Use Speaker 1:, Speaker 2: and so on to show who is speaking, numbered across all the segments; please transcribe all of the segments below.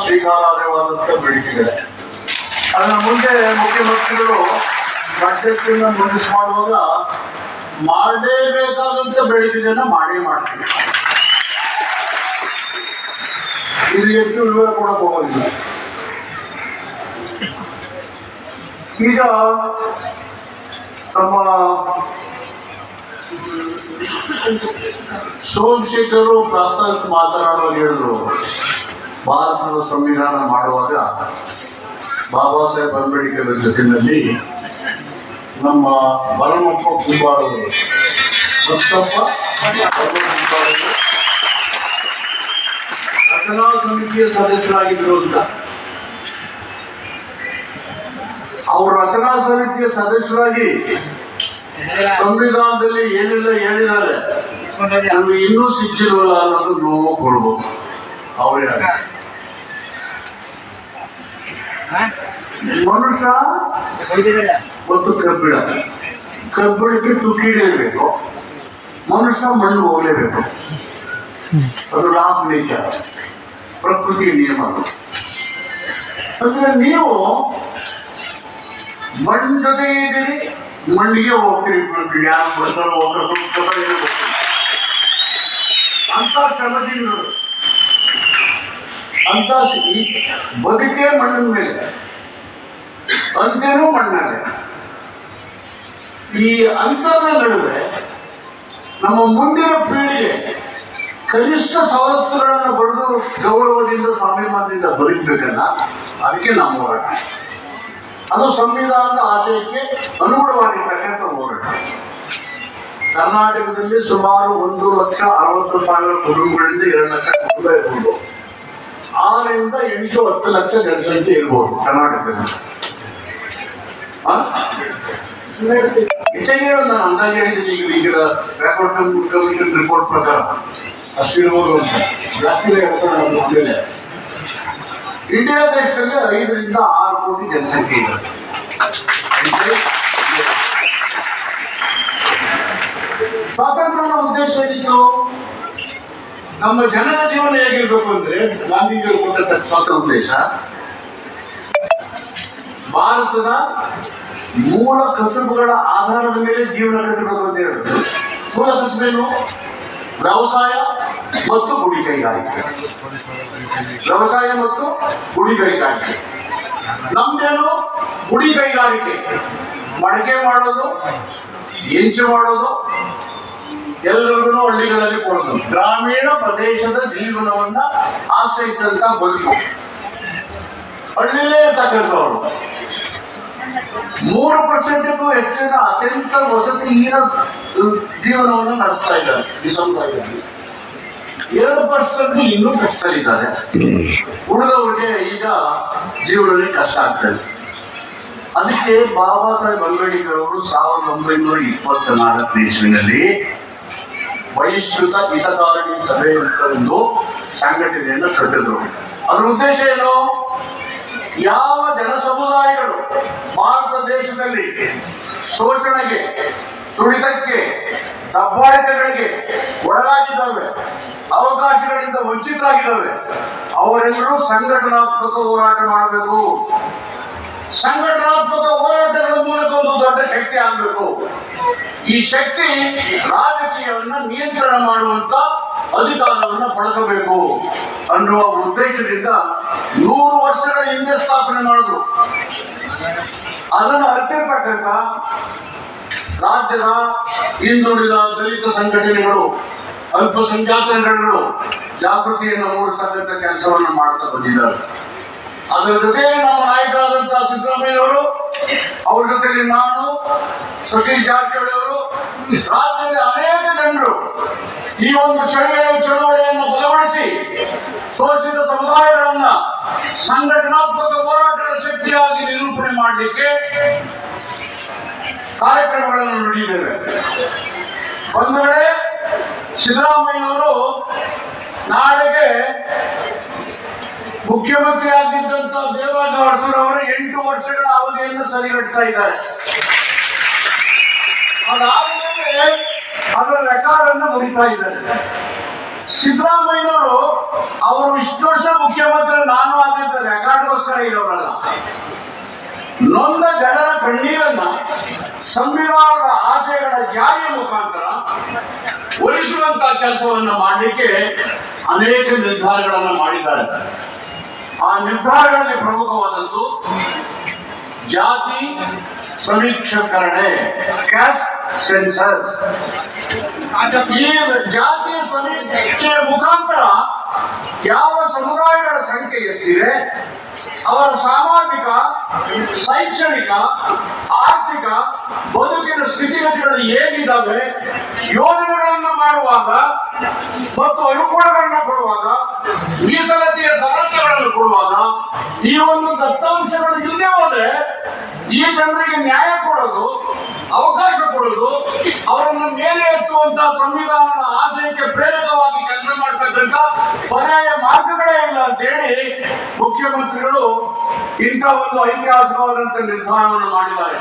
Speaker 1: ಸ್ವೀಕಾರಾರ್ಹವಾದಂತ ಬೇಡಿಕೆಗಳೇ ಅದನ್ನ ಮುಂದೆ ಮುಖ್ಯಮಂತ್ರಿಗಳು ಬಜೆಟ್ನ ಮಂಡಿಸ್ ಮಾಡುವಾಗ ಮಾಡಲೇಬೇಕಾದಂತ ಬೇಡಿಕೆಗಳನ್ನ ಮಾಡೇ ಮಾಡ್ತೀವಿ. ಇದು ಹೆಚ್ಚು ವಿವರ ಕೊಡಕ್ ಹೋಗೋದಿಲ್ಲ ಈಗ ನಮ್ಮ ಸೋಮಶೇಖರ್ ಪ್ರಾಸ್ತಾವಿಕ ಮಾತನಾಡುವಾಗ ಹೇಳಿದ್ರು. ಭಾರತದ ಸಂವಿಧಾನ ಮಾಡುವಾಗ ಬಾಬಾ ಸಾಹೇಬ್ ಅಂಬೇಡ್ಕರ್ ಜೊತೆಯಲ್ಲಿ ನಮ್ಮ ಬಲಮಪ್ಪ ಕುಂಬಾರವರು ಸತ್ತಪ್ಪ ರಚನಾ ಸಮಿತಿಯ ಸದಸ್ಯರಾಗಿದ್ದರು ಅಂತ. ಅವರು ರಚನಾ ಸಮಿತಿಯ ಸದಸ್ಯರಾಗಿ ಸಂವಿಧಾನದಲ್ಲಿ ಏನೆಲ್ಲ ಹೇಳಿದ್ದಾರೆ, ನಮ್ಗೆ ಇನ್ನೂ ಸಿಕ್ಕಿಲ್ವಲ್ಲ ಅನ್ನೋದು ನೋವು ಕೊಡ್ಬೋದು ಅವರೇ ಮನುಷ್ಯ ಮತ್ತು ಕಬ್ಬಿಣ. ಕಬ್ಬಿಣಕ್ಕೆ ಮನುಷ್ಯ ಮಣ್ಣು ಹೋಗಲೇಬೇಕು. ಅದು ಲಾಭ ನೇಚರ್. ಪ್ರಕೃತಿಯ ನಿಯಮ ಅದು. ಅಂದ್ರೆ ನೀವು ಮಣ್ಣ ಜೊತೆ ಇದ್ದೀರಿ ಮಣ್ಣಿಗೆ ಹೋಗ್ತೀರಿ. ಯಾರು ಬರ್ತಾರೋ ಹೋಗ್ತಾರೆ ಸ್ವಲ್ಪ. ಅಂತ ಶ್ರಮಜೀವಿಗಳು ಅಂತ ಬದುಕೇ ಮಣ್ಣಿನ ಮೇಲೆ ಅಂತ್ಯನೂ ಮಣ್ಣಲ್ಲೇ. ಈ ಅಂತರದ ನಡುವೆ ನಮ್ಮ ಮುಂದಿನ ಪೀಳಿಗೆ ಕನಿಷ್ಠ ಸವಲತ್ತುಗಳನ್ನು ಪಡೆದು ಗೌರವದಿಂದ, ಸ್ವಾಭಿಮಾನದಿಂದ ಬದುಕಬೇಕಲ್ಲ, ಅದಕ್ಕೆ ನಮ್ಮ ಹೋರಾಟ. ಅದು ಸಂವಿಧಾನದ ಆಶಯಕ್ಕೆ ಅನುಗುಣವಾಗಿರ್ತಕ್ಕಂಥ ಹೋರಾಟ. ಕರ್ನಾಟಕದಲ್ಲಿ ಸುಮಾರು ಒಂದು ಲಕ್ಷ ಅರವತ್ತು ಸಾವಿರ ಕುಟುಂಬಗಳಿಂದ ಎರಡು ಲಕ್ಷ ಕುಟುಂಬ ಇರ್ಬೋದು. ಆರರಿಂದ ಎಂಟು ಹತ್ತು ಲಕ್ಷ ಜನಸಂಖ್ಯೆ ಇರ್ಬೋದು. ಕರ್ನಾಟಕದಲ್ಲಿ? ಹೆಚ್ಚಾಗಿ ನಾನು ಅಂದಾಜು ಹೇಳಿದ್ದೀನಿ, ಈಗ ಈಗ ಬ್ಯಾಕ್ವರ್ಡ್ ಕಮಿಷನ್ ರಿಪೋರ್ಟ್ ಪ್ರಕಾರ. ಅಷ್ಟಿರ್ಬೋದು ಅಂತ. ಜಾಸ್ತಿ ಹೇಳ್ತಾರೆ ಇಂಡಿಯಾ ದೇಶದಲ್ಲಿ ಐದರಿಂದ ಆರು ಕೋಟಿ ಜನಸಂಖ್ಯೆ ಇದೆ. ಸ್ವಾತಂತ್ರ್ಯದ ಉದ್ದೇಶ ಏನಿತ್ತು ನಮ್ಮ ಜನರ ಜೀವನ ಹೇಗಿರ್ಬೇಕು ಅಂದ್ರೆ ಗಾಂಧೀಜಿಯವರು ಕೊಟ್ಟಂತ ಸ್ವಾತಂತ್ರ್ಯ ಉದ್ದೇಶ, ಭಾರತದ ಮೂಲ ಕಸುಬುಗಳ ಆಧಾರದ ಮೇಲೆ ಜೀವನ ಕಟ್ಟಬೇಕು ಅಂತ ಹೇಳಿದ್ರು ಮೂಲ ಕಸುಬೇನು ವ್ಯವಸಾಯ ಮತ್ತು ಗುಡಿ ಕೈಗಾರಿಕೆ. ವ್ಯವಸಾಯ ಮತ್ತು ಗುಡಿ ಕೈಗಾರಿಕೆ. ನಮ್ದೇನು ಗುಡಿ ಕೈಗಾರಿಕೆ? ಮಡಕೆ ಮಾಡೋದು ಹೆಂಚು ಮಾಡೋದು ಎಲ್ಲರಿಗೂ ಹಳ್ಳಿಗಳಲ್ಲಿ ಕೊಡೋದು. ಗ್ರಾಮೀಣ ಪ್ರದೇಶದ ಜೀವನವನ್ನ ಆಶ್ರಯಿಸಿದಂತ ಬದುಕು. ಹಳ್ಳಿಲೇ ಇರ್ತಕ್ಕಂಥವ್ರು. ಮೂರು ಪರ್ಸೆಂಟ್ಗೂ ಹೆಚ್ಚಿನ ಅತ್ಯಂತ ವಸತಿಹೀನ ಜೀವನವನ್ನು ನಡೆಸ್ತಾ ಇದ್ದಾರೆ ಈ ಸಮುದಾಯದಲ್ಲಿ. ಎರಡು ಪರ್ಸೆಂಟ್ ಇನ್ನೂ ಕಷ್ಟದಲ್ಲಿದ್ದಾರೆ ಉಳಿದವರಿಗೆ ಈಗ ಜೀವನದಲ್ಲಿ ಕಷ್ಟ ಆಗ್ತದೆ ಅದಕ್ಕೆ ಬಾಬಾ ಸಾಹೇಬ್ ಅಂಬೇಡ್ಕರ್ ಅವರು ಸಾವಿರದ ಒಂಬೈನೂರ ಇಪ್ಪತ್ತ ನಾಲ್ಕನೇ ಇಸ್ವಿನಲ್ಲಿ ಬಹಿಷ್ಕೃತ ಹಿತಕಾರಣಿ ಸಭೆ ಅಂತ ಒಂದು ಸಂಘಟನೆಯನ್ನು ಕಟ್ಟಿದ್ರು. ಅದರ ಉದ್ದೇಶ ಏನು? ಯಾವ ಜನ ಸಮುದಾಯಗಳು ಭಾರತ ದೇಶದಲ್ಲಿ ಶೋಷಣೆಗೆ ತುಳಿತಕ್ಕೆ ದಬ್ಬಾಳಿಕೆಗಳಿಗೆ ಒಳಗಾಗಿದ್ದಾವೆ, ಅವಕಾಶಗಳಿಂದ ವಂಚಿತರಾಗಿದ್ದಾವೆ, ಅವರೆಲ್ಲರೂ ಸಂಘಟನಾತ್ಮಕ ಹೋರಾಟ ಮಾಡಬೇಕು. ಸಂಘಟನಾತ್ಮಕ ಹೋರಾಟಗಳ ಮೂಲಕ ಒಂದು ದೊಡ್ಡ ಶಕ್ತಿ ಆಗಬೇಕು. ಈ ಶಕ್ತಿ ರಾಜಕೀಯವನ್ನ ನಿಯಂತ್ರಣ ಮಾಡುವಂತ ಅಧಿಕಾರವನ್ನ ಪಡ್ಕೋಬೇಕು ಅನ್ನುವ ಉದ್ದೇಶದಿಂದ ನೂರು ವರ್ಷಗಳ ಹಿಂದೆ ಸ್ಥಾಪನೆ ಮಾಡಿದ್ರು. ಅದನ್ನು ಅರ್ಥಿರ್ತಕ್ಕಂತ ರಾಜ್ಯದ ಹಿಂದುಳಿದ ದಲಿತ ಸಂಘಟನೆಗಳು ಅಲ್ಪಸಂಖ್ಯಾತ ಜಾಗೃತಿಯನ್ನು ಮೂಡಿಸ್ತಕ್ಕಂಥ ಕೆಲಸವನ್ನು ಮಾಡ್ತಾ ಬಂದಿದ್ದಾರೆ. ಅದರ ಜೊತೆಗೆ ನಮ್ಮ ನಾಯಕರಾದಂತಹ ಸಿದ್ದರಾಮಯ್ಯವರು ಅವ್ರ ಜೊತೆಗೆ ನಾನು, ಸತೀಶ್ ಜಾರಕಿಹೊಳಿ ಅವರು ರಾಜ್ಯದ ಅನೇಕ ಜನರು ಈ ಒಂದು ಚಳುವಳಿಯ ಚಳುವಳಿಯನ್ನು ಬಲಗೊಳಿಸಿ ಶೋಷಿತ ಸಮುದಾಯಗಳನ್ನ ಸಂಘಟನಾತ್ಮಕ ಹೋರಾಟದ ಶಕ್ತಿಯಾಗಿ ನಿರೂಪಣೆ ಮಾಡಲಿಕ್ಕೆ ಕಾರ್ಯಕ್ರಮಗಳನ್ನು ನುಡಿದ್ದೇವೆ ಒಂದು ವೇಳೆ ಸಿದ್ದರಾಮಯ್ಯನವರು ನಾಳೆಗೆ ಮುಖ್ಯಮಂತ್ರಿ ಆಗಿದ್ದಂತ ದೇವರಾಜ ಅರಸೂರ್ ಅವರು ಎಂಟು ವರ್ಷಗಳ ಅವಧಿಯನ್ನು ಸರಿಗಟ್ತಾ ಇದ್ದಾರೆ. ಅದಾದ್ಮೇಲೆ ಅದರ ರೆಕಾರ್ಡ್ ಅನ್ನು ಮುಗಿತಾ ಇದ್ದಾರೆ. ಸಿದ್ದರಾಮಯ್ಯನವರು ಅವರು ಇಷ್ಟು ವರ್ಷ ಮುಖ್ಯಮಂತ್ರಿ, ನಾನು ಆಗಿದ್ದ ರೆಕಾರ್ಡ್ಗೋಸ್ಕರ ಇರೋರಲ್ಲ. ನೊಂದ ಜನರ ಕಣ್ಣೀರನ್ನ ಸಂವಿಧಾನದ ಆಸೆಗಳ ಜಾರಿಯ ಮುಖಾಂತರ ಒಲಿಸುವಂತ ಕೆಲಸವನ್ನು ಮಾಡಲಿಕ್ಕೆ ಅನೇಕ ನಿರ್ಧಾರಗಳನ್ನು ಮಾಡಿದ್ದಾರೆ. ಆ ನಿರ್ಧಾರಗಳಲ್ಲಿ ಪ್ರಮುಖವಾದದ್ದು ಜಾತಿ ಸಮೀಕ್ಷಕರಣೆ. ಕ್ಯಾಸ್ಟ್ ಸೆನ್ಸಸ್ ಈ ಜಾತಿಯ ಸಮೀಕ್ಷೆ ಮುಖಾಂತರ ಯಾವ ಸಮುದಾಯಗಳ ಸಂಖ್ಯೆ ಎಷ್ಟಿದೆ? ಅವರ ಸಾಮಾಜಿಕ ಶೈಕ್ಷಣಿಕ ಆರ್ಥಿಕ ಬದುಕಿನ ಸ್ಥಿತಿಗತಿಗಳು ಹೇಗಿದ್ದಾವೆ? ಯೋಜನೆಗಳನ್ನು ಮಾಡುವಾಗ ಮತ್ತು ಅನುಕೂಲಗಳನ್ನು ಕೊಡುವಾಗ ಮೀಸಲಾತಿಯ ಸವಲತ್ತುಗಳನ್ನು ಕೊಡುವಾಗ ಈ ಒಂದು ದತ್ತಾಂಶಗಳು ಇಲ್ಲದೆ ಹೋದ್ರೆ ಈ ಜನರಿಗೆ ನ್ಯಾಯ ಕೊಡೋದು, ಅವಕಾಶ ಕೊಡೋದು, ಅವರನ್ನು ಮೇಲೆ ಎತ್ತುವಂತಹ ಸಂವಿಧಾನದ ಆಶಯಕ್ಕೆ ಪ್ರೇರಕವಾಗಿ ಕೆಲಸ ಮಾಡ್ತಕ್ಕಂಥ ಪರ್ಯಾಯ ಮಾರ್ಗಗಳೇ ಇಲ್ಲ ಅಂತ ಹೇಳಿ ಮುಖ್ಯಮಂತ್ರಿಗಳು ಇಂಥ ಒಂದು ಐತಿಹಾಸಿಕವಾದಂತ ನಿರ್ಧಾರವನ್ನು ಮಾಡಿದ್ದಾರೆ.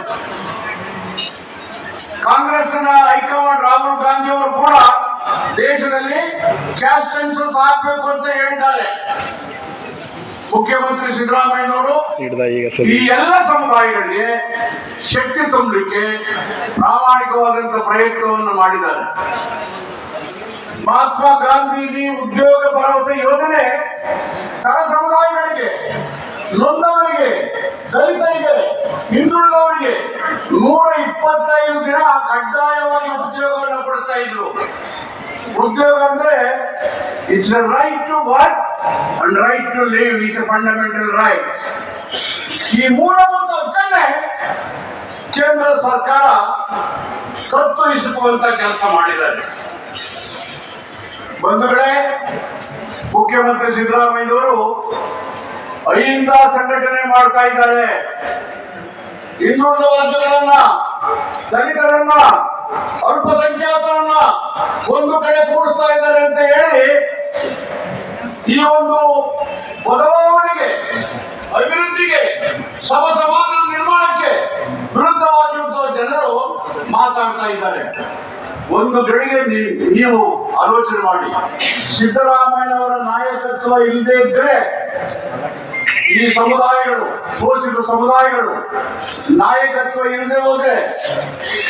Speaker 1: ಕಾಂಗ್ರೆಸ್ನ ಹೈಕಮಾಂಡ್ ರಾಹುಲ್ ಗಾಂಧಿ ಅವರು ಕೂಡ ದೇಶದಲ್ಲಿ ಕ್ಯಾಶ್ ಸೆನ್ಸಸ್ ಹಾಕಬೇಕು ಅಂತ ಹೇಳಿದ್ದಾರೆ. ಮುಖ್ಯಮಂತ್ರಿ ಸಿದ್ದರಾಮಯ್ಯನವರು ಈ ಎಲ್ಲ ಸಮುದಾಯಗಳಿಗೆ ಶಕ್ತಿ ತುಂಬಲಿಕ್ಕೆ ಪ್ರಾಮಾಣಿಕವಾದಂತ ಪ್ರಯತ್ನವನ್ನು ಮಾಡಿದ್ದಾರೆ. ಮಹಾತ್ಮ ಗಾಂಧೀಜಿ ಉದ್ಯೋಗ ಭರವಸೆ ಯೋಜನೆ ತಳ ಸಮುದಾಯಗಳಿಗೆ ನೊಂದವರಿಗೆ ದಲಿತರಿಗೆ ಹಿಂದುಳಿದವರಿಗೆ ನೂರ ಇಪ್ಪತ್ತೈದು ದಿನ ಕಡ್ಡಾಯವಾಗಿ ಉದ್ಯೋಗವನ್ನು ಕೊಡ್ತಾ ಇದ್ರು. ಉದ್ಯೋಗ ಅಂದ್ರೆ it's a right to work and right to live is a fundamental right ಈ ಮೂಲಭೂತ ಹಕ್ಕನ್ನೇ ಕೇಂದ್ರ ಸರ್ಕಾರ ಕತ್ತರಿಸಿಕೊಳ್ಳುವಂತ ಕೆಲಸ ಮಾಡಿದ್ದಾರೆ ಬಂಧುಗಳೇ, ಮುಖ್ಯಮಂತ್ರಿ ಸಿದ್ದರಾಮಯ್ಯನವರು ಅಹಿಂದ ಸಂಘಟನೆ ಮಾಡ್ತಾ ಇದ್ದಾರೆ. ಹಿಂದುಳಿದ ವರ್ಗಗಳನ್ನ ದಲಿತರನ್ನ ಅಲ್ಪಸಂಖ್ಯಾತರನ್ನ ಒಂದು ಕಡೆ ಕೂಡಿಸ್ತಾ ಇದ್ದಾರೆ ಅಂತ ಹೇಳಿ ಈ ಒಂದು ಬದಲಾವಣೆಗೆ, ಅಭಿವೃದ್ಧಿಗೆ ಸಮ ಸಮಾಜದ ನಿರ್ಮಾಣಕ್ಕೆ ವಿರುದ್ಧವಾಗಿರುವಂತಹ ಜನರು ಮಾತಾಡ್ತಾ ಇದ್ದಾರೆ. ಒಂದು ಗಳಿಗೆ ನೀವು ಆಲೋಚನೆ ಮಾಡಿ ಸಿದ್ದರಾಮಯ್ಯ ಅವರ ನಾಯಕತ್ವ ಇಲ್ಲದೆ ಇದ್ರೆ ಈ ಸಮುದಾಯಗಳು, ಶೋಷಿತ ಸಮುದಾಯಗಳು, ನಾಯಕತ್ವ ಇಲ್ಲದೆ ಹೋದ್ರೆ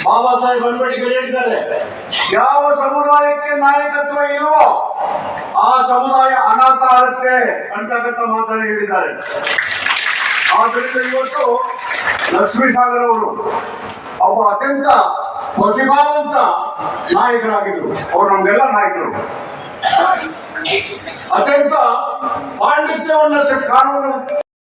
Speaker 1: ಬಾಬಾ ಸಾಹೇಬ್ ಅಂಬೇಡ್ಕರ್ ಹೇಳಿದ್ದಾರೆ ಯಾವ ಸಮುದಾಯಕ್ಕೆ ನಾಯಕತ್ವ ಇಲ್ವೋ ಆ ಸಮುದಾಯ ಅನಾಥ ಆಗುತ್ತೆ ಅಂತಕ್ಕಂಥ ಮಾತನ್ನು ಹೇಳಿದ್ದಾರೆ. ಆದ್ದರಿಂದ ಇವತ್ತು ಲಕ್ಷ್ಮೀ ಸಾಗರ್ ಅವರು ಅವರು ಅತ್ಯಂತ ಪ್ರತಿಭಾವಂತ ನಾಯಕರಾಗಿದ್ರು. ಅವ್ರು ನಮ್ಗೆಲ್ಲ ನಾಯಕರು. ಅತ್ಯಂತ పాండిత్యం ఉన్న కారణం